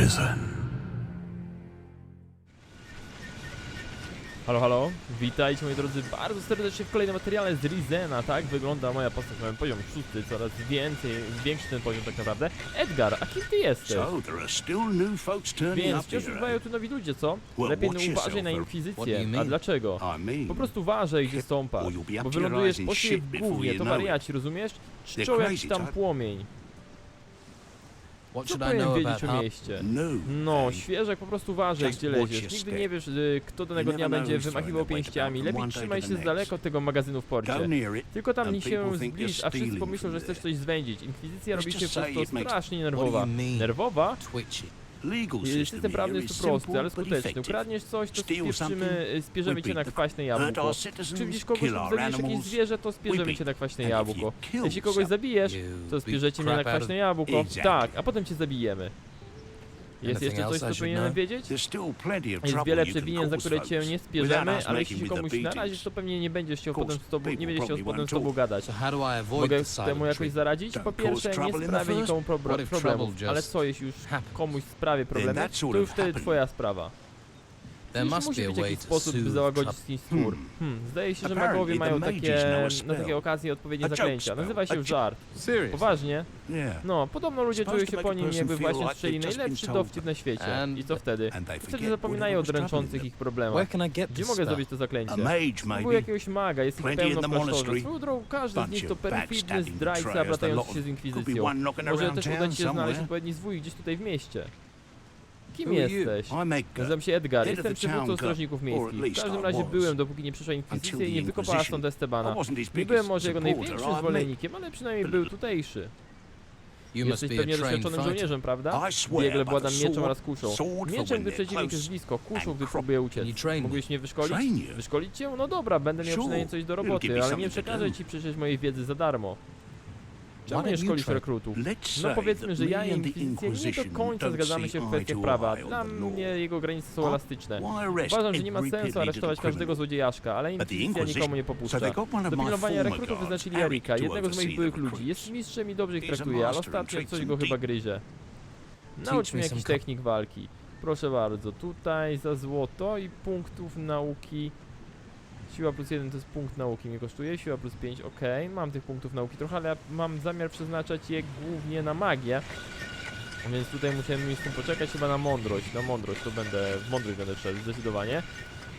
risen. Halo, halo, witajcie moi drodzy bardzo serdecznie w kolejnym materiale z Rizena, tak? Wygląda moja postać, mamy poziom szósty, coraz więcej, większy ten poziom tak naprawdę. Edgar, a kim ty jesteś? So, there are still new folks turning Więc wciąż używają tu nowi ludzie, co? Lepiej nie no uważaj na inkwizycję, a dlaczego? Po prostu uważaj, gdzie stąpasz, bo wylądujesz po siebie w gównie, to wariaci, rozumiesz? Czczoł jakiś tam płomień. What Co powinien wiedzieć o mieście? No, no świeżak po prostu uważaj, gdzie leziesz. Nigdy nie wiesz, kto danego dnia będzie wymachiwał pięściami. Lepiej trzymaj się z daleka od tego magazynu w porcie. Tylko tam nie się zbliż, a wszyscy pomyślą, że chcesz coś zwędzić. Inkwizycja robi się po prostu strasznie nerwowa. Nerwowa? System prawny jest prosty, ale skuteczny. Ukradniesz coś, to spieprzymy, e, spierzemy cię na kwaśne jabłko. Krzywdzisz kogoś zabijesz jakieś zwierzę, to spierzemy cię na kwaśne jabłko. Jeśli kogoś zabijesz, to spierzecie mnie na kwaśne jabłko. Tak, a potem cię zabijemy. Jest jeszcze coś, co powinienem wiedzieć? Jest wiele przewinień, za które cię nie spierzemy, ale jeśli komuś narazisz, to pewnie nie będziesz się potem z tobą, nie będziesz się potem z tobą gadać. Mogę temu jakoś zaradzić? Po pierwsze, nie sprawię nikomu problemów, ale co jeśli już komuś sprawię problemy, to już wtedy twoja sprawa. There must musi być jakiś sposób, by załagodzić trouble. Hmm, zdaje się, że magowie mają takie, na takie okazje odpowiednie zaklęcia. Nazywa się joke- żart. Poważnie? No, podobno ludzie czują się po nim, jakby właśnie like strzeli najlepszy dowcip na świecie. I co wtedy? And Wtedy zapominają o dręczących ich problemach. Gdzie mogę zrobić to zaklęcie? jakiegoś maga, jest ich Plenty in pełno w Swoją każdy z nich to perfidny zdrajca betrayers, się z Inkwizycją. one Może też uda ci się znaleźć odpowiedni zwój gdzieś tutaj w mieście. Kim jesteś? Nazywam się Edgar, jestem przywódcą strażników miejskich. W każdym razie byłem, dopóki nie przeszła inkwizycja i nie wykopała stąd Estebana. Nie byłem może jego największym zwolennikiem, ale przynajmniej był tutejszy. Jesteś pewnie doświadczonym żołnierzem, prawda? Biegle bładam mieczem oraz kuszą. Mieczem, gdy przeciwnik jest blisko, kuszą, gdy próbuje uciec. Mógłbyś mnie wyszkolić? Wyszkolić cię? No dobra, będę miał przynajmniej coś do roboty, ale nie przekażę ci przecież mojej wiedzy za darmo. Marek szkolisz rekrutów. No powiedzmy, że ja i Inkwizycja nie do końca zgadzamy się w kwestiach prawa. Dla mnie jego granice są elastyczne. Uważam, że nie ma sensu aresztować każdego złodziejaszka, ale Inkwizycja nikomu nie popuszcza. Do pilnowania rekrutów wyznaczyli Erika, jednego z moich byłych ludzi. Jest mistrzem i dobrze ich traktuje, ale ostatnio coś go chyba gryzie. Naucz mnie jakichś technik walki. Proszę bardzo, tutaj za złoto i punktów nauki Siła plus 1 to jest punkt nauki mnie kosztuje, siła plus 5 ok, mam tych punktów nauki trochę, ale ja mam zamiar przeznaczać je głównie na magię. Więc tutaj musiałem z tym poczekać chyba na mądrość, na mądrość, to będę, w mądrość będę szedł zdecydowanie.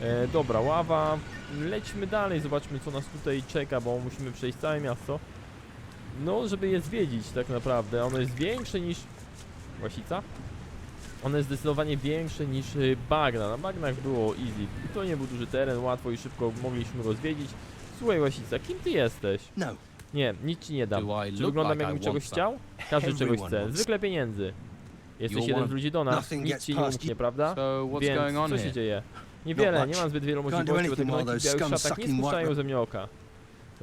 E, dobra, ława, lećmy dalej, zobaczmy co nas tutaj czeka, bo musimy przejść całe miasto. No, żeby je zwiedzić tak naprawdę, ono jest większe niż... Łasica? One zdecydowanie większe niż y, bagna. Na bagnach było easy. To nie był duży teren, łatwo i szybko mogliśmy rozwiedzić. Słuchaj łasica, kim ty jesteś? No. Nie, nic ci nie dam. Czy wyglądam jakbym czegoś chciał? Każdy czegoś chce. Zwykle pieniędzy. Jesteś jeden z ludzi do nas, nic ci nie umknie, prawda? Więc co się dzieje? Niewiele, nie mam zbyt wielu możliwości, bo te małki w białych szatach nie spuszczają ze mnie oka.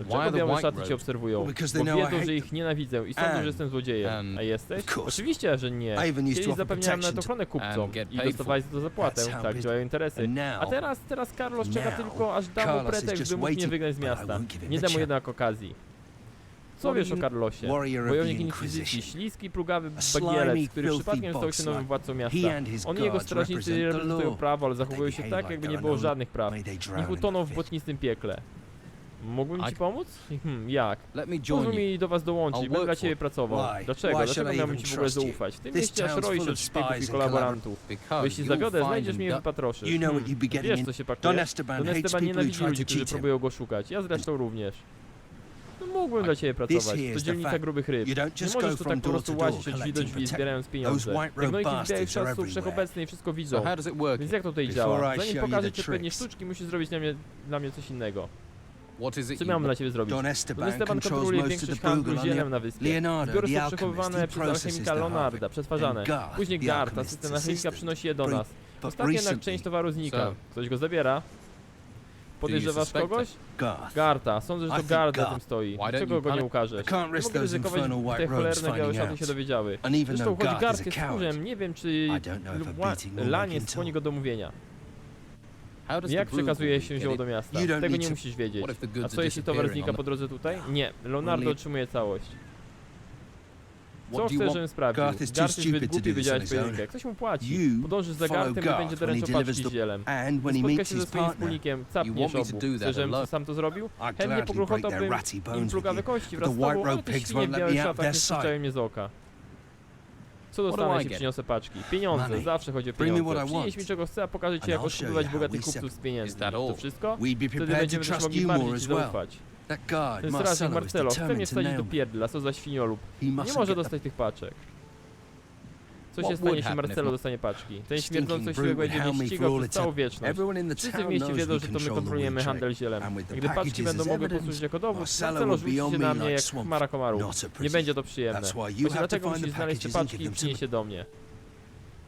Dlaczego białe szaty cię obserwują? Bo wiedzą, że ich nienawidzę i sądzą, że jestem złodziejem. A jesteś? Oczywiście, że nie. Kiedyś zapewniałem nawet ochronę kupcom i dostawałeś za to zapłatę. Tak działają interesy. A teraz, teraz Carlos czeka tylko, aż dam mu pretekst, by mógł mnie wygnać z miasta. Nie dam mu jednak okazji. Co wiesz o Carlosie? Wojownik Inkwizycji, śliski, plugawy bagielec, który przypadkiem stał się nowym władcą miasta. On i jego strażnicy reprezentują prawo, ale zachowują się tak, jakby nie było żadnych praw. Niech utoną w błotnistym piekle. Mógłbym ci pomóc? Hmm, jak? Pozwól mi do was dołączyć, będę dla ciebie pracował. Dlaczego? Dlaczego miałbym ci w ogóle zaufać? W tym mieście aż roi się od szpiegów i kolaborantów. Jeśli zawiodę, znajdziesz mnie i patroszysz. Hmm. Wiesz, co się pakuje? Don Esteban nienawidzi ludzi, którzy próbują go szukać. Ja zresztą również. No mógłbym dla ciebie pracować. To dzielnica grubych ryb. Nie możesz tu tak po prostu łazić od drzwi do drzwi zbierając pieniądze. Technoliki zbierają czasu wszechobecne i wszystko widzą. Więc jak to tutaj działa? Zanim pokażę ci pewnie sztuczki, musisz zrobić dla mnie, dla mnie coś innego. Co miałem dla ciebie zrobić? Don Esteban, kontroluje większość handlu zielem na wyspie. Leonardo, Zbiory są przechowywane przez alchemika Leonarda, przetwarzane. Później Gart, asystent alchemika przynosi je do nas. Ostatnio jednak część towaru znika. Ktoś go zabiera. Podejrzewasz kogoś? Garta. Sądzę, że to Gart za tym stoi. Czego go nie ukażesz? Nie mogę ryzykować, by te cholerne białe szady się dowiedziały. Zresztą choć Gart jest tchórzem, nie wiem, czy lanie skłoni go do mówienia. Jak przekazuje się zioło do miasta? Tego nie musisz wiedzieć. A co jeśli towar znika po drodze tutaj? Nie, Leonardo otrzymuje całość. Co chcesz, żebym sprawdził? Garth jest zbyt głupi, wydziałeś pojedynkę. Ktoś mu płaci. Podążysz za Garthem i będzie doręczał paczki z zielem. Spotka się ze swoim wspólnikiem, capniesz obu. Chcesz, żebym sam to zrobił? Chętnie pogruchotałbym im plugawe kości wraz z tobą, ale te świnie w białych szatach nie spuszczają mnie z oka. Co dostanę, jeśli przyniosę paczki? Pieniądze, Money. zawsze chodzi o pieniądze. Przynieś mi czego chcę, a pokażę ci, jak oszukiwać bogatych kupców z pieniędzy. To wszystko? Wtedy będziemy też mogli bardziej ci zaufać. Ten strażnik Marcelo chce mnie wsadzić do pierdla, co za świniolub. Nie może dostać tych paczek. Co się stanie, jeśli Marcelo dostanie paczki? Ten śmierdzący siły będzie mnie ścigał przez całą wieczność. Wszyscy w mieście wiedzą, że to my kontrolujemy handel zielem. Gdy paczki będą mogły posłużyć jako dowód, Marcelo rzuci się na mnie jak chmara komarów. Nie będzie to przyjemne. Właśnie dlatego musisz znaleźć te paczki i przynieść je do mnie.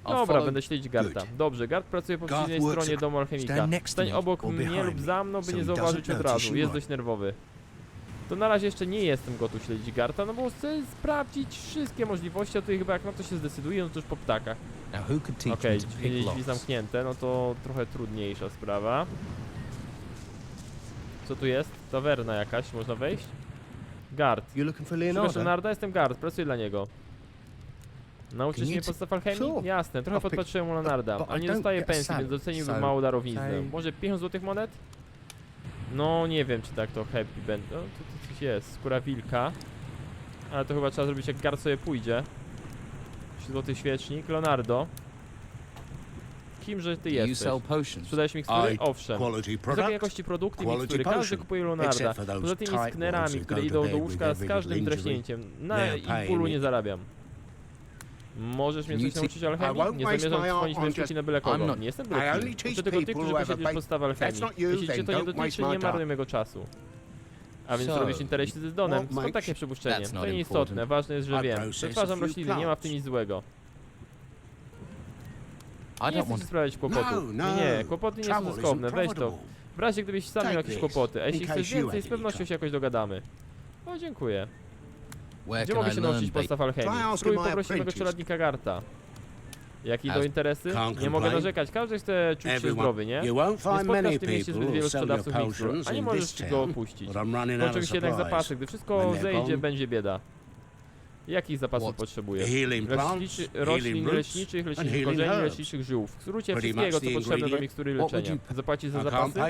Dobra, będę śledzić Garta. Dobrze, Gart pracuje po przeciwnej stronie domu alchemika. Stań obok mnie lub za mną, by nie zauważyć od razu. Jest dość nerwowy to na razie jeszcze nie jestem gotów śledzić Garta, no bo chcę sprawdzić wszystkie możliwości, a tutaj chyba jak na to się zdecyduje, no to już po ptakach. Okej, okay, drzwi, drzwi zamknięte, no to trochę trudniejsza sprawa. Co tu jest? Tawerna jakaś, można wejść? Guard. You looking for Leonardo? Leonardo? Jestem guard, pracuję dla niego. Nauczysz mnie podstaw alchemii? Sure. Jasne, trochę podpatrzyłem u Leonarda, ale nie dostaję pensji, więc doceniłbym so, małą darowizny. Może 50 złotych monet? No, nie wiem, czy tak to happy będzie. No, to, coś jest, skóra wilka. Ale to chyba trzeba zrobić, jak Gar sobie pójdzie. Złoty świecznik, Leonardo. Kimże ty jesteś? Sprzedajesz mikstury? Owszem. Wysokiej jakości produkty i mikstury. Każdy kupuje Leonarda. Poza tymi sknerami, które idą do łóżka z każdym draśnięciem. Na impulu nie zarabiam. Możesz mnie coś nauczyć alchemii? Nie zamierzam dzwonić mężczyźni na byle kogo. Nie jestem byle Uczę tylko tych, którzy posiadają podstawę alchemii. Jeśli cię to nie dotyczy, nie marnuj mego czasu. A więc so, robisz interesy z Donem. Skąd takie przypuszczenie? To nieistotne. Ważne jest, że wiem. Przetwarzam rośliny, nie ma w tym nic złego. Nie chcę ci sprawiać kłopotów. Nie, nie, kłopoty nie są zyskowne. Weź to. W razie gdybyś sam miał jakieś kłopoty, a jeśli chcesz więcej, z pewnością się jakoś dogadamy. O, dziękuję. Gdzie mogę się nauczyć podstaw alchemii? Spróbuj poprosić mojego czeladnika Garta. Jaki do interesy? Nie mogę narzekać, każdy chce czuć się zdrowy, nie? Nie spotkasz w tym mieście zbyt wielu sprzedawców miksu, a nie możesz go opuścić. Kończą się jednak zapasy, gdy wszystko zejdzie, będzie bieda. Jakich zapasów potrzebujesz? Leśniczy, roślin leśniczych, leśniczych korzeni, leśniczych żyłów. W skrócie wszystkiego, co potrzebne do mikstury leczenia. Zapłacić za zapasy?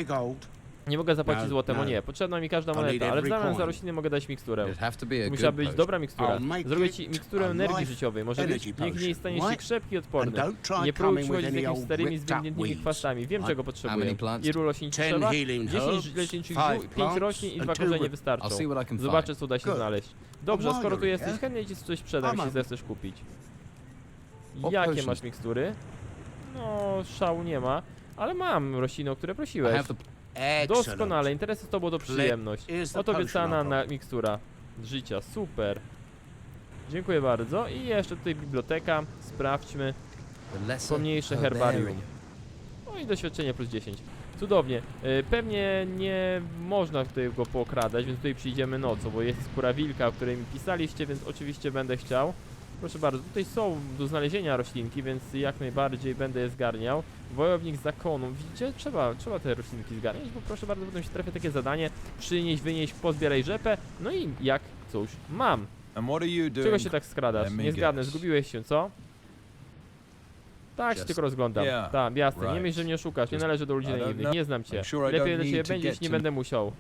Nie mogę zapłacić No, złotem, no. nie. Potrzebna mi każda moneta, ale w zamian za rośliny mogę dać miksturę. Musiała być dobra mikstura. Zrobię ci miksturę energii życiowej, może być. Niech nie potion. staniesz się Right? krzepi i odporny. Nie próbuj coming przychodzić z any jakimiś starymi, zwiędniętymi Wiem, czego potrzebuję. many? Ilu roślin trzeba? healing 10 5 roślin i and 2 korzenie wystarczą. Zobaczę, co da się znaleźć. Dobrze, skoro tu jesteś, chętnie ci coś sprzedam, jeśli zechcesz kupić. Jakie masz mikstury? No, szału nie ma, ale mam rośliny, o które prosiłeś. Doskonale, interesy to było to przyjemność. Oto obiecana na mikstura życia, super. Dziękuję bardzo. I jeszcze tutaj biblioteka, sprawdźmy. Pomniejsze herbarium. No i doświadczenie plus 10. Cudownie. Y, pewnie nie można tutaj go pokradać, więc tutaj przyjdziemy nocą, bo jest skóra wilka, o której mi pisaliście, więc oczywiście będę chciał. Proszę bardzo, tutaj są do znalezienia roślinki, więc jak najbardziej będę je zgarniał. Wojownik zakonu, widzicie? Trzeba, trzeba te roślinki zgarniać, bo proszę bardzo, potem się trafia takie zadanie. Przynieś, wynieś, pozbieraj rzepę, no i jak coś mam. Czego się tak skradasz? Nie zgadnę, zgubiłeś się, co? Tak się tylko rozglądam. Yeah, tak, jasne. Nie myśl, że mnie szukasz, nie należy do ludzi naiwnych, nie znam cię. Lepiej do ciebie będziesz, nie będę musiał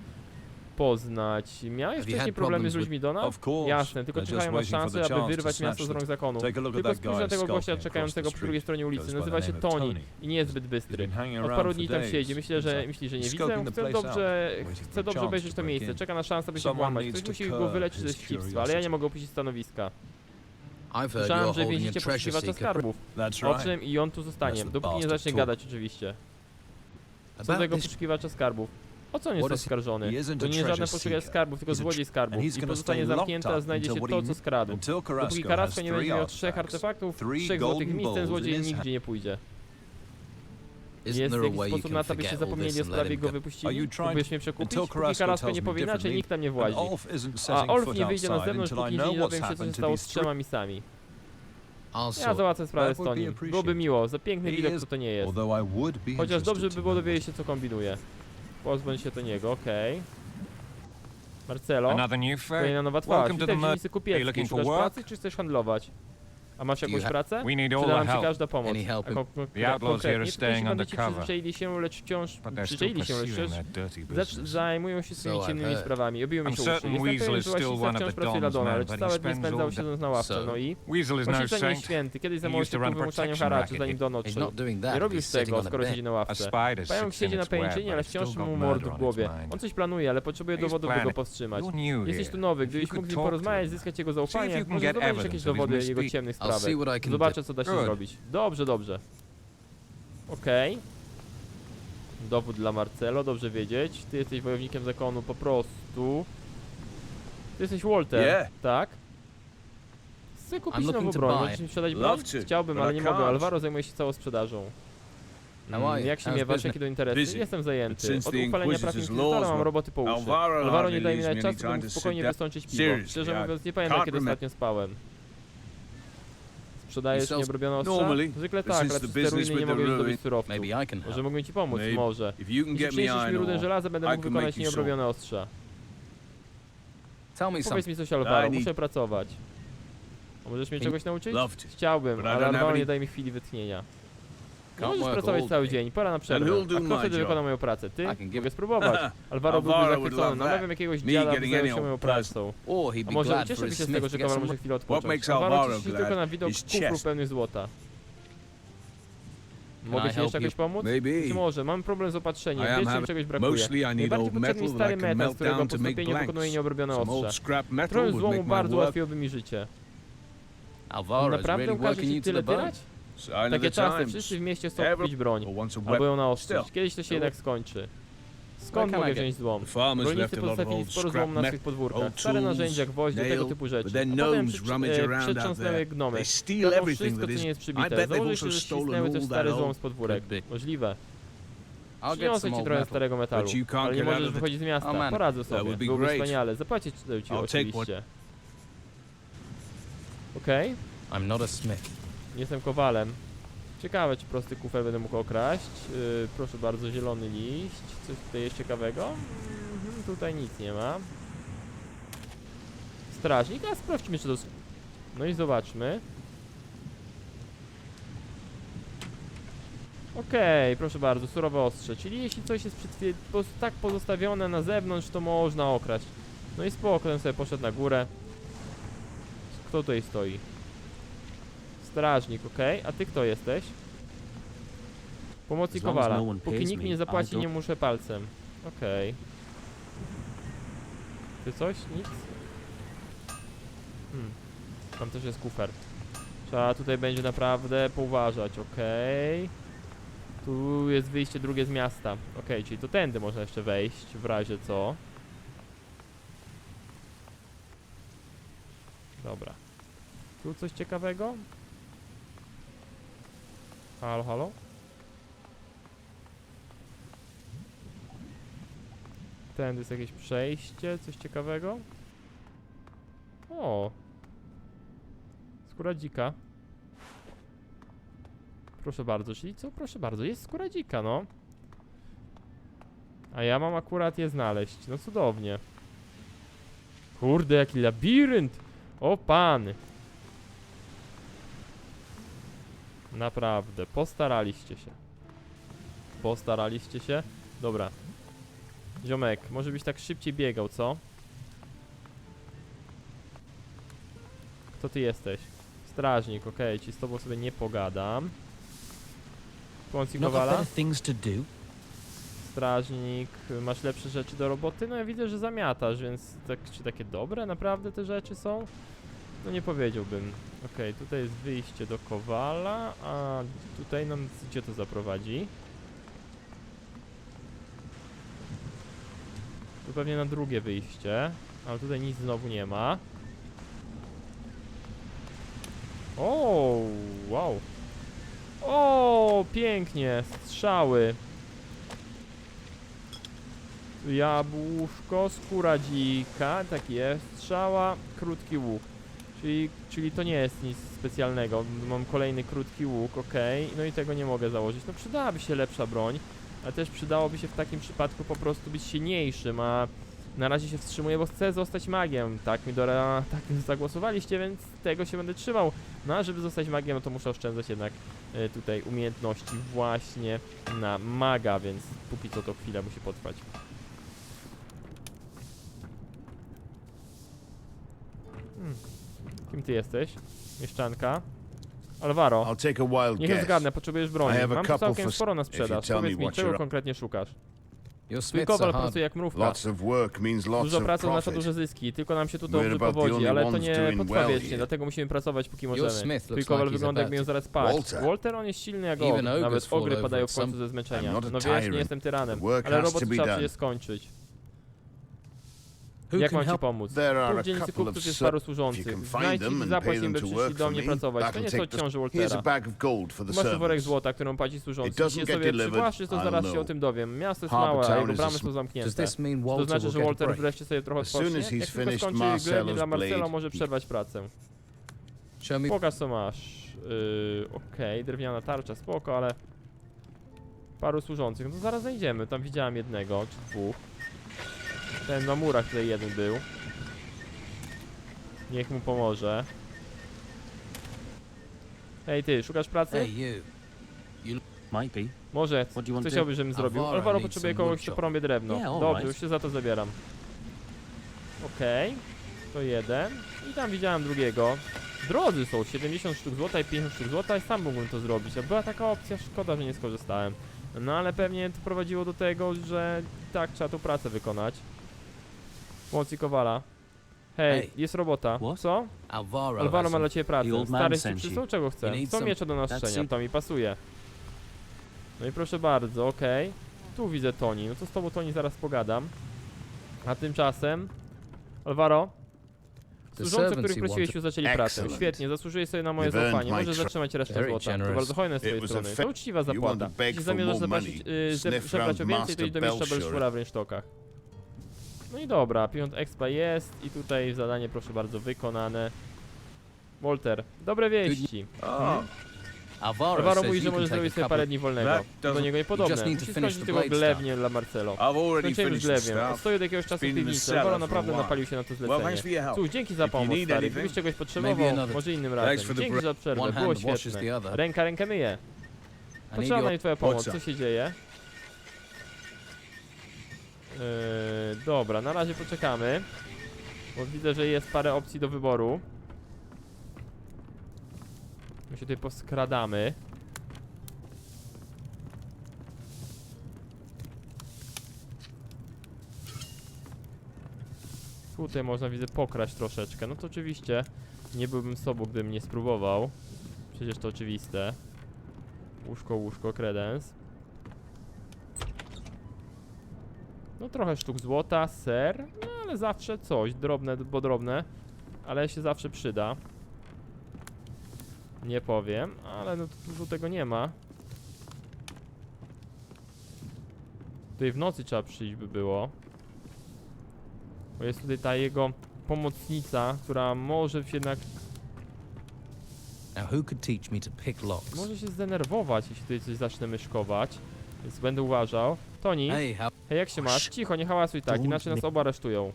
poznać. Miałeś wcześniej problemy z ludźmi Dona? Jasne, tylko czekają na szansę, aby wyrwać miasto z rąk zakonu. Tylko spójrz na tego gościa czekającego przy drugiej stronie ulicy. Nazywa się Tony i nie jest zbyt bystry. Od paru dni tam siedzi, myślę, że myśli, że nie widzę. Chce dobrze, chce dobrze obejrzeć to miejsce. Czeka na szansę, by się włamać. Ktoś musi go wyleczyć ze ściwstwa, ale ja nie mogę opuścić stanowiska. Słyszałem, że więzicie poszukiwacza skarbów. O czym i on tu zostanie, dopóki nie zacznie gadać oczywiście. Co tego poszukiwacza skarbów? O co on jest oskarżony? To nie żadne poszukiwanie skarbów, tylko złodziej skarbów. I pozostanie zamknięte, a znajdzie się to, co skradł. Dopóki Carrasco nie będzie miał trzech artefaktów, trzech złotych nic, ten złodziej nigdzie nie pójdzie. Jest jakiś sposób na to, byście zapomnieli o sprawie go wypuścili? Próbujesz mnie przekupić? Póki Carrasco nie powie inaczej, nikt tam nie włazi. A Olf nie wyjdzie na zewnątrz, póki nie dowiem się, co się stało z trzema misami. Ja załatwię sprawę z Tony. Byłoby miło, za piękny widok to, to nie jest. Chociaż dobrze by było dowiedzieć się, co kombinuje. Pozbądź się to niego, okej. Marcelo, Another new kolejna nowa twarz. Welcome to the Witaj dzielnicy Are you kupieckiej. looking for Szukasz work? pracy, czy chcesz handlować? A masz jakąś pracę? We need all Przyda nam the się help. każda pomoc. Any help A kon- kon- The outlaws here are konkretnie, staying undercover. się, lecz wciąż But they're still przyczaili się, lecz pursuing wciąż their dirty zacz- business. zajmują się So swoimi I've heard. sprawami. Obiło mi I'm się uszy. certain Jestem Weasel pewien, is że still of wciąż the pracuje dla Don's Dona, men, lecz but he całe dni spends spędzał all siedząc na ławce. So- No i? Weasel is no saint. święty. Kiedyś zajmował used się to run wymuszaniem protection haraczu, racket. zanim Don He's odszedł. not doing that. Nie if robił he's z sitting tego, on a skoro siedzi na A ławce. spider Pająk sits in siedzi na its web, pajęczynie, but ale still wciąż got mu murder mord w on its głowie. mind. On coś planuje, ale potrzebuje He's dowodów, by go planning. powstrzymać. You're new Jesteś tu here. nowy, If you gdybyś could mógł z nim talk to porozmawiać, him, zyskać jego see if zaufanie, you can może get zdobędziesz evidence jakieś of his dowody jego misdeed. ciemnych I'll do. Zobaczę, co da się zrobić. Dobrze, dobrze. Okej. Dowód dla Marcelo, dobrze wiedzieć. Ty jesteś wojownikiem zakonu po prostu. Ty jesteś Walter, Yeah. tak? Chcę kupić I'm looking nową to broń. buy. Możesz mi sprzedać broń? Love to, Chciałbym, but ale I nie mogę. can't. Alvaro zajmuje się całą sprzedażą. Are Mm? Jak się miewasz, jakie to interesy? Busy. Jestem zajęty. Since Od the uchwalenia Inquisitor's laws Inkwizytora mam were- roboty po uszy. Alvaro Alvaro hardly nie daje mi leaves nawet me czasu, any by time mógł to spokojnie down. wystączyć piwo. Seriously, Szczerze I mówiąc, nie pamiętam can't kiedy remember. ostatnio spałem. Sprzedajesz nieobrobione ostrza? Zwykle tak, since ale the przez te business ruiny nie mogę już zdobyć surowców. Może mógłbym ci pomóc, Maybe. może. Jeśli przyniesiesz mi rudę żelaza, będę mógł wykonać nieobrobione ostrza. Powiedz mi coś Alvaro, muszę pracować. A możesz mnie czegoś nauczyć? Chciałbym, ale Alvaro nie daje mi chwili wytchnienia. Nie Can't możesz pracować cały dzień, pora na przerwę. A kto wtedy wykona moją pracę? Ty? Mogę spróbować. Alvaro byłby zachwycony, namawiam jakiegoś dziada, by zajął się moją pracą. A może ucieszyłby się z tego, że kowal może chwilę odpocząć. Alvaro cieszy się tylko na widok kufru pełnych złota. Mogę ci jeszcze jakoś pomóc? Być może, mam problem z opatrzeniem, wiesz, mi czegoś brakuje. Najbardziej potrzebny metal stary metal, z którego po stopieniu wykonuję blanks. nieobrobione ostrze. Trochę złomu bardzo ułatwiłoby mi życie. Naprawdę ukaże ci tyle tyrać? Takie czasy, wszyscy w mieście chcą kupić broń. Albo ją naostrzyć. Kiedyś to się jednak skończy. Skąd mogę wziąć złom? Rolnicy left a lot of pozostawili sporo scrap złomu na metal. swych podwórkach. old Stare tools, narzędzia, gwoździe, tego typu rzeczy. but then A potem gnomes przy, rummage around out przetrząsnęły there. gnomy. They steal Kradną everything wszystko, that co is- nie jest I przybite. also się, że ścisnęły też all stary that złom z podwórek. Możliwe. Przyniosę ci trochę starego metalu, But you can't ale nie get out możesz wychodzić z miasta. Oh. Poradzę That sobie, would be byłoby great. wspaniale. Zapłacić ci I'll take oczywiście. Okej, I'm not a smith. Jestem kowalem. Ciekawe, czy prosty kufer będę mógł okraść. Yy, proszę bardzo, zielony liść. Coś tutaj jest ciekawego? Mhm, tutaj nic nie ma. Strażnik, a sprawdźmy, czy to... No i zobaczmy. Okej, proszę bardzo, surowe ostrze, czyli jeśli coś jest po, tak pozostawione na zewnątrz, to można okraść. No i spoko, ten sobie poszedł na górę. Kto tutaj stoi? Strażnik, okej, a ty kto jesteś? Pomocnik Kowala. Póki nikt nie zapłaci, nie muszę palcem. Okej. Ty coś? Nic? Hmm. Tam też jest kufer. Trzeba tutaj będzie naprawdę pouważać, okej. Tu jest wyjście drugie z miasta. Okej, czyli to tędy można jeszcze wejść, w razie co. Dobra. Tu coś ciekawego? Halo, halo? Tędy jest jakieś przejście, coś ciekawego? O! Skóra dzika. Proszę bardzo, czyli co? Proszę bardzo, jest skóra dzika, no. A ja mam akurat je znaleźć. No cudownie. Kurde, jaki labirynt! O pany! Naprawdę, postaraliście się. Postaraliście się? Dobra. Ziomek, może byś tak szybciej biegał, co? Kto ty jesteś? Strażnik, okej, ci z tobą sobie nie pogadam. Not got Kowala? Strażnik, masz lepsze rzeczy do roboty? No ja widzę, że zamiatasz, więc tak, czy takie dobre naprawdę te rzeczy są? No nie powiedziałbym. Okej, tutaj jest wyjście do Kowala, a tutaj nam gdzie to zaprowadzi? Tu pewnie na drugie wyjście, ale tutaj nic znowu nie ma. O, wow. O, pięknie, strzały. Jabłuszko, skóra dzika, tak jest, strzała, krótki łuk. Czyli, czyli to nie jest nic specjalnego. Mam kolejny krótki łuk, ok. No i tego nie mogę założyć. No przydałaby się lepsza broń, ale też przydałoby się w takim przypadku po prostu być silniejszym, a Na razie się wstrzymuję, bo chcę zostać magiem. Tak mi Dora, tak zagłosowaliście, więc tego się będę trzymał. No a żeby zostać magiem, no to muszę oszczędzać jednak e, tutaj umiejętności właśnie na maga, więc póki co to chwilę musi potrwać. Hmm. Kim ty jesteś? Mieszczanka? Alvaro. I'll take a wild Niech guess. zgadnę, potrzebujesz broni. I have a Mam tu couple całkiem for sporo na if you sprzedaż. tell me Powiedz mi, what czego you're- konkretnie szukasz? Your smiths are hard. pracuje jak mrówka. Lots of work means lots Dużo of pracy oznacza profit. duże zyski, tylko nam się tu We're dobrze about the powodzi, only ale to ones nie doing potrwa well wiecznie, here. dlatego musimy pracować póki możemy. smith Twój looks kowal like he's wygląda jakby about ją to- zaraz spać. Walter. Walter, on jest silny jak Even ogr, ogres nawet fall ogry over padają w at końcu some- ze zmęczenia. I'm not a No wiesz, nie tyrant. jestem tyranem, The work ale has be trzeba done. przecież skończyć. Jak mam ci pomóc? W dzielnicy kupców jest paru służących. Znajdź ich, and zapłać im, by to przyszli do mnie pracować. To nieco take od a Waltera. Masz worek złota, którą płaci służący. Jeśli sobie przywłaszczysz, to zaraz się o tym dowiem. Miasto jest małe, a jego bramy są zamknięte. To znaczy, że Walter wreszcie sobie trochę odpocznie. Jak tylko skończy Marcelo's dla Marcela, może przerwać pracę. Pokaż co masz. Yy, Okej, drewniana tarcza, spoko, ale... Paru służących. No zaraz zajdziemy. Tam widziałem jednego, czy dwóch. Ten na murach tutaj jeden był. Niech mu pomoże. Hej ty, szukasz pracy? Hey, you. Might be. Może, What do you want coś do? chciałbyś, żebym zrobił. Alvaro Alvaro needs potrzebuje some kogoś, kto woodchop. porąbie drewno. Yeah, all Dobrze, right. już się za to zabieram. Okej, to jeden. I tam widziałem drugiego. Drodzy są, 70 sztuk złota i 50 sztuk złota i sam mógłbym to zrobić. A była taka opcja, szkoda, że nie skorzystałem. No ale pewnie to prowadziło do tego, że tak, trzeba tą pracę wykonać. Pomocy Kowala. Hej, Hey. jest robota. What? Co? Alvaro. Alvaro ma dla ciebie pracę. The old man Stary ci sent przysłał, you. czego chce? You need Co some- miecze do That's it. to mi pasuje. No i proszę bardzo, okej. Tu widzę Toni, no to z tobą Toni zaraz pogadam. A tymczasem... Alvaro? The Służący, servants których you prosiłeś wanted. już zaczęli pracę. Excellent. Świetnie, zasłużyłeś sobie na moje You've earned zaufanie. my Możesz tr- zatrzymać resztę Very złota. To generous. bardzo hojne z It twojej was a strony. fa- To uczciwa You want zapłata. to beg Jeśli for zamierzasz more zaprosić, money, ze- sniff żebrać o więcej, to idź do mistrza Master Belszura w rynsztokach. No i dobra, piąt expa jest i tutaj zadanie proszę bardzo wykonane. Walter, dobre wieści. Oh. Alvaro, mówi, że can możesz take zrobić sobie parę dni wolnego. That Do niego niepodobne. finish skończyć tego glewnie dla Marcelo. Skończyłem już stuff. Stoi od jakiegoś czasu w piwnicy. Alvaro naprawdę napalił się na to zlecenie. Cóż, dzięki za pomoc, stary. Gdybyś czegoś potrzebował, może innym razem. Dzięki za przerwę, było świetne. Ręka rękę myje. Potrzebna mi twoja pomoc, co się dzieje? Yy, dobra, na razie poczekamy. Bo widzę, że jest parę opcji do wyboru. My się tutaj poskradamy. Tutaj można widzę pokraść troszeczkę. No to oczywiście nie byłbym sobą, gdybym nie spróbował. Przecież to oczywiste. Łóżko, łóżko, kredens. No trochę sztuk złota, ser, no ale zawsze coś, drobne, bo drobne, ale się zawsze przyda. Nie powiem, ale no tu tego nie ma. Tutaj w nocy trzeba przyjść by było. Bo jest tutaj ta jego pomocnica, która może się jednak, Now, who could teach me to pick locks? może się zdenerwować, jeśli tutaj coś zacznę myszkować. Więc będę uważał. Toni, Hey, how, hej jak się masz? Cicho, nie hałasuj tak, inaczej nas oba aresztują.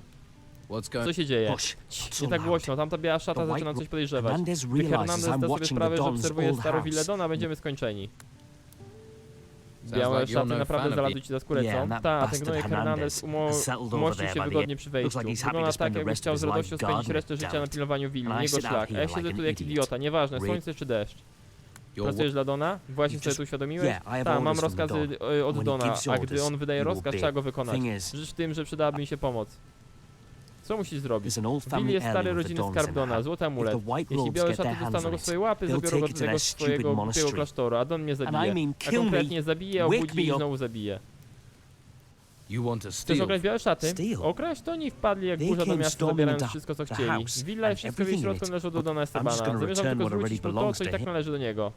what's going Co się dzieje? Cii, Nie tak głośno, tamta biała szata zaczyna coś podejrzewać. Gdy Hernandez I'm da sobie sprawę, że obserwuje old starą house. Villedona, będziemy skończeni. Białe szaty naprawdę it. ci za that Ta, ten gnojek Hernandez umo umościł się wygodnie przy wejściu. Wygląda tak, jakby chciał z radością spędzić resztę życia na pilnowaniu willi. Jego szlak. A ja siedzę tu jak idiot. idiota, nieważne, słońce czy deszcz. Pracujesz dla Dona? Właśnie sobie to uświadomiłeś? Tak, mam rozkazy y, od Dona, a gdy on wydaje rozkaz, trzeba go wykonać. Rzecz w tym, że przydałaby mi się pomoc. Co musisz zrobić? family jest stary rodziny skarb Dona, złoty amulet. Jeśli białe szaty dostaną go w swoje łapy, zabiorą go do tego swojego głupiego klasztoru, a Don mnie zabije. A konkretnie zabije, obudzi i znowu zabije. You want to Chcesz steal? okraść białe szaty? Steal? Okraść to oni wpadli jak They burza do came miasta, storming zabierając wszystko co the chcieli. house Willa i and wszystko w jej everything in środku it. należą do Dona Estebana. gonna Zamierzam return tylko what already zwrócić mu to, belongs co i to tak him. należy do niego.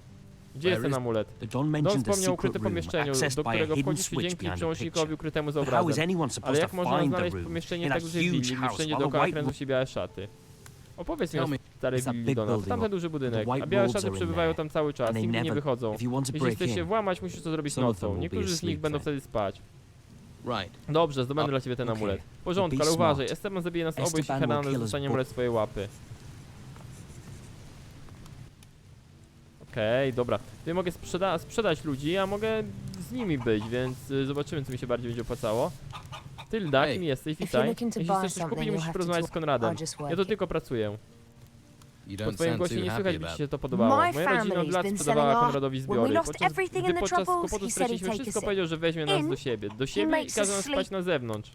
Gdzie jest Where ten is- amulet? The Don Don mentioned the wspomniał o secret ukrytym room pomieszczeniu, accessed do by a którego hidden wchodzisz switch dzięki behind the przełącznikowi picture. ukrytemu za But how is obrazem. anyone Ale supposed jak to można find the znaleźć room pomieszczenie in w a tak dużej huge willi, gdy house wszędzie while the dookoła White kręcą się białe szaty? Opowiedz mi o Tell me. starej It's a willi big Dona. Building tamten duży budynek, a białe szaty in przebywają there, tam cały czas and they i nigdy nie never- wychodzą. If you want to Jeśli break chcesz się in, włamać, musisz to zrobić some of them nocą. will be Niektórzy z nich asleep będą then. wtedy spać. Right. Dobrze, zdobędę O, dla ciebie ten okej. amulet. W porządku, ale uważaj, Esteban zabije nas obu, jeśli Esteban will Hernandez kill us dostanie both. amulet w swoje łapy. Okej, dobra. Tutaj mogę sprzeda sprzedać ludzi, a mogę z nimi być, więc y, zobaczymy, co mi się bardziej będzie opłacało. Tylda, Hej. kim jesteś? If you're Witaj. looking to Jeśli buy chcesz coś something, kupić, you'll musisz have to porozmawiać z talk. Konradem. I'll just Ja to it. tylko pracuję. Po twoim głosie nie słychać, by ci się to podobało. My Moja rodzina od family's lat been sprzedawała selling Konradowi when we zbiory. lost Podczas, everything gdy in the podczas troubles, kłopotu he said straciliśmy he'd take wszystko, us powiedział, że weźmie nas in. do siebie. Do siebie i makes każe us nam spać sleep. na zewnątrz.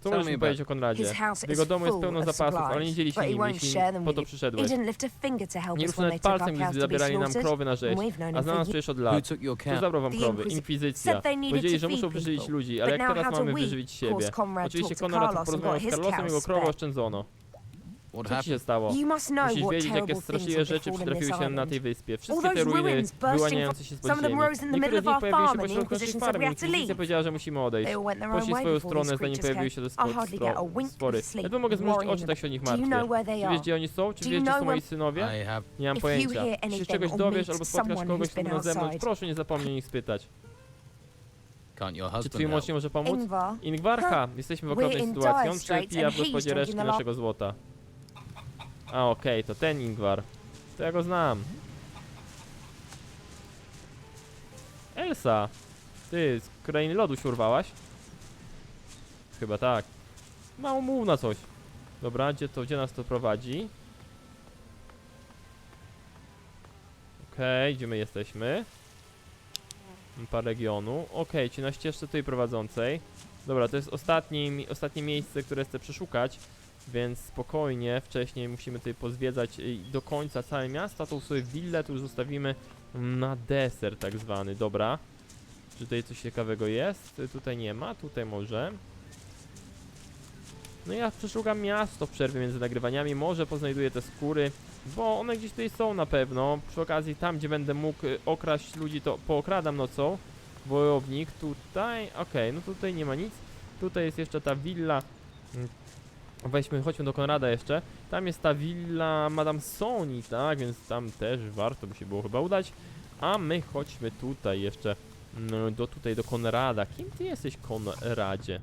Co Tell możesz me mi powiedzieć o Konradzie? His house W jego is domu jest full pełno of zapasów, ale nie supplies, dzieli się but he nimi, won't jeśli share them po to with you. He przyszedłeś. didn't lift a finger to help Nie us ruszył when nawet they took palcem, our gdy cows to be zabierali nam slaughtered. krowy na rzeź. and we've known A him nas years. przecież od Who lat. took your Kto cow? zabrał wam The krowy? Inkwizycja. said they needed Powiedzieli, to że muszą feed wyżywić ludzi, But ale jak now teraz do mamy we? wyżywić course, siebie? Conrad Oczywiście talked to Konrad Carlos and porozmawiał got z his Carlosem, jego cows krowę spared. oszczędzono. What Co ci happened? się stało? You must know Musisz what wiedzieć, jakie terrible things straszliwe have rzeczy befallen przytrafiły this się na tej island. wyspie. All Wszystkie te those ruiny ruins bursting wyłaniające się z some of them podziemi. rose in the Niektóre middle z of nich our pojawiły się farm and the naszej Inquisition said farmy. we had to Inkwizycja leave. powiedziała, że musimy odejść. They all went their own Poszli way swoją before stronę, these zanim creatures pojawiły się te I sto- hardly get a stro- wink stwory. of sleep Ledwo mogę zmrużyć worrying oczy, tak się o nich about- Do you martwię. know where they Czy are? wiesz, gdzie oni są? Czy Do wiesz, you gdzie są know moi where- synowie? I have. Nie mam If you pojęcia. hear Jeśli się anything czegoś or dowiesz meet albo spotkasz someone kogoś, who's kto been na zewnątrz, outside. proszę nie zapomnij o nich spytać. Can't your Czy twój husband mąż help? nie może pomóc? Ingvar, Ingwarcha, jesteśmy w We're okropnej in sytuacji. dire On straits przepija and w he's gospodzie drinking resztki naszego złota. A okej, to ten Ingvar. To ja go znam. Elsa! Ty, z krainy lodu się urwałaś? Chyba tak. Mało mów na coś. Dobra, gdzie to, gdzie nas to prowadzi? Okej, gdzie my jesteśmy? Mapa regionu. Okej, czyli na ścieżce tej prowadzącej. Dobra, to jest ostatnie, ostatnie miejsce, które chcę przeszukać, więc spokojnie, wcześniej musimy tutaj pozwiedzać y, do końca całe miasto, tą sobie willę tu już zostawimy na deser tak zwany, dobra. Czy tutaj coś ciekawego jest? Tutaj nie ma, tutaj może. No ja przeszukam miasto w przerwie między nagrywaniami, może poznajduję te skóry, bo one gdzieś tutaj są na pewno. Przy okazji tam, gdzie będę mógł y, okraść ludzi, to pookradam nocą. Wojownik tutaj, okej, no tutaj nie ma nic. Tutaj jest jeszcze ta willa. Weźmy, chodźmy do Konrada jeszcze. Tam jest ta willa Madame Sony, tak, więc tam też warto by się było chyba udać. A my chodźmy tutaj jeszcze mm, do tutaj do Konrada. Kim ty jesteś, Konradzie?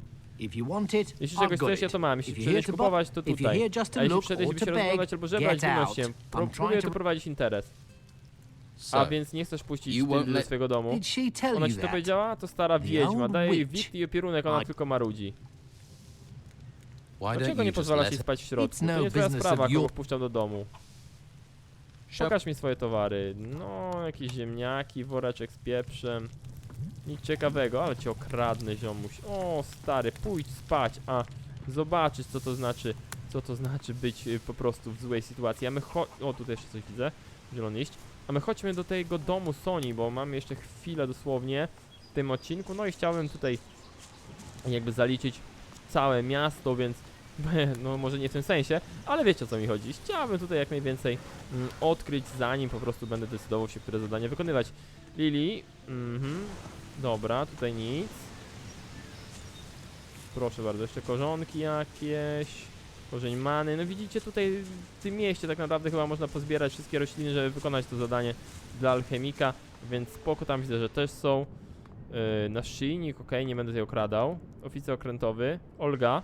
Jeśli czegoś chcesz, ja to mam. Jeśli przyjdziesz kupować, to tutaj. A jeśli przyjdziesz, by się rozglądać albo żebrać, wynoś się. Próbuję tu prowadzić interes. A więc nie chcesz puścić Tyldy do swojego domu. Ona ci to powiedziała? To stara wiedźma. Daje jej wit i opierunek, ona tylko marudzi. Dlaczego nie pozwalasz jej spać w środku? To no nie twoja business sprawa, kogo wpuszczam do domu. Pokaż mi swoje towary. No, jakieś ziemniaki, woreczek z pieprzem. Nic ciekawego, ale cię okradnę, ziomuś. O, stary, pójdź spać, a zobaczysz, co to znaczy, co to znaczy być y, po prostu w złej sytuacji. A my cho... O, tutaj jeszcze coś widzę. Zielony liść. A my chodźmy do tego domu Sony, bo mamy jeszcze chwilę dosłownie w tym odcinku. No i chciałbym tutaj jakby zaliczyć całe miasto, więc no może nie w tym sensie, ale wiecie o co mi chodzi. Chciałbym tutaj jak najwięcej mm, odkryć, zanim po prostu będę decydował się, które zadanie wykonywać. Lili, mhm, dobra, tutaj nic. Proszę bardzo, jeszcze korzonki jakieś, korzeń many. No widzicie tutaj w tym mieście tak naprawdę chyba można pozbierać wszystkie rośliny, żeby wykonać to zadanie dla alchemika, więc spoko tam widzę, że też są. Yy, naszyjnik, okej, nie będę tej okradał. Oficer okrętowy, Olga.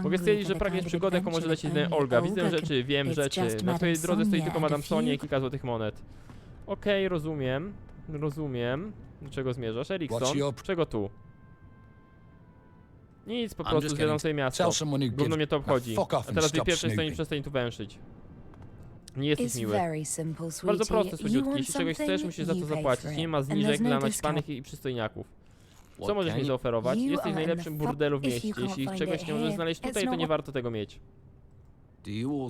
I Mogę stwierdzić, że pragniesz przygody, jaką może lecieć na only Olga. Widzę rzeczy, wiem rzeczy. Na twojej drodze stoi tylko Madame Sonia i kilka złotych monet. Okej, rozumiem. Rozumiem. Do czego zmierzasz? Erikson, czego tu? Nic, po prostu zwiedzam sobie miasto. Gówno mnie to obchodzi. A teraz pierwszej stoi snooping. przestań tu węszyć. Nie jesteś miły. Bardzo proste, słodziutki. Jeśli czegoś chcesz, musisz za to zapłacić. Nie ma zniżek no dla naćpanych i przystojniaków. Co możesz mi zaoferować? Jesteś najlepszym burdelu w mieście. Jeśli czegoś nie możesz znaleźć tutaj, to nie warto tego mieć.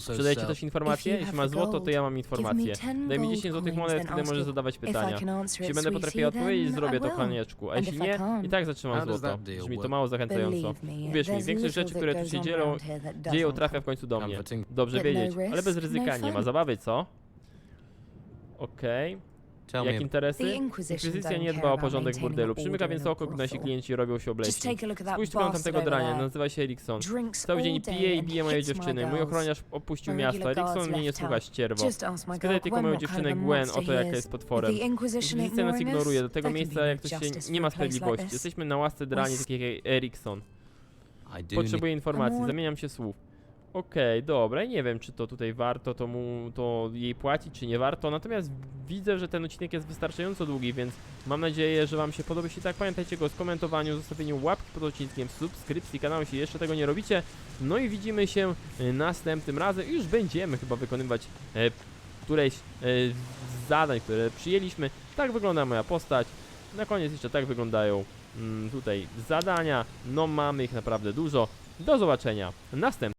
Sell? też informacje? Jeśli masz złoto, to ja mam informacje. 10 Daj mi gold 10 złotych monet, wtedy możesz zadawać pytania. Jeśli będę potrafiła odpowiedzieć, zrobię to konieczku. A jeśli nie, i tak zatrzymam złoto. Brzmi to mało zachęcająco. Uwierz mi, większość rzeczy, które tu się on dzieją, trafia w końcu do mnie. Dobrze no wiedzieć, ale bez risk, no ryzyka nie ma zabawy, co? Okej. Tell Jak me. interesy? Inkwizycja nie dba o porządek maintaining burdelu. Przymyka więc oko, gdy nasi klienci robią się obleśni. na bastard tamtego drania, nazywa się Erikson. Cały dzień pije i bije moje dziewczyny. Mój ochroniarz opuścił miasto. Erikson mnie nie słucha, ścierwo. Spytaj tylko moją dziewczynę Gwen o to, jaka jest potworem. Inkwizycja nas ignoruje, there can miejsca jak to się nie ma sprawiedliwości. Jesteśmy na łasce drani, takich jak Erikson. Do Potrzebuję informacji, zamieniam się słów. Okej, dobra, i nie wiem, czy to tutaj warto to mu, to jej płacić, czy nie warto, natomiast widzę, że ten odcinek jest wystarczająco długi, więc mam nadzieję, że wam się podoba. Jeśli tak, pamiętajcie go o skomentowaniu, zostawieniu łapki pod odcinkiem, subskrypcji kanału, jeśli jeszcze tego nie robicie. No i widzimy się y, następnym razem już będziemy chyba wykonywać e, któreś e, z zadań, które przyjęliśmy. Tak wygląda moja postać. Na koniec jeszcze tak wyglądają mm, tutaj zadania. No mamy ich naprawdę dużo. Do zobaczenia następnym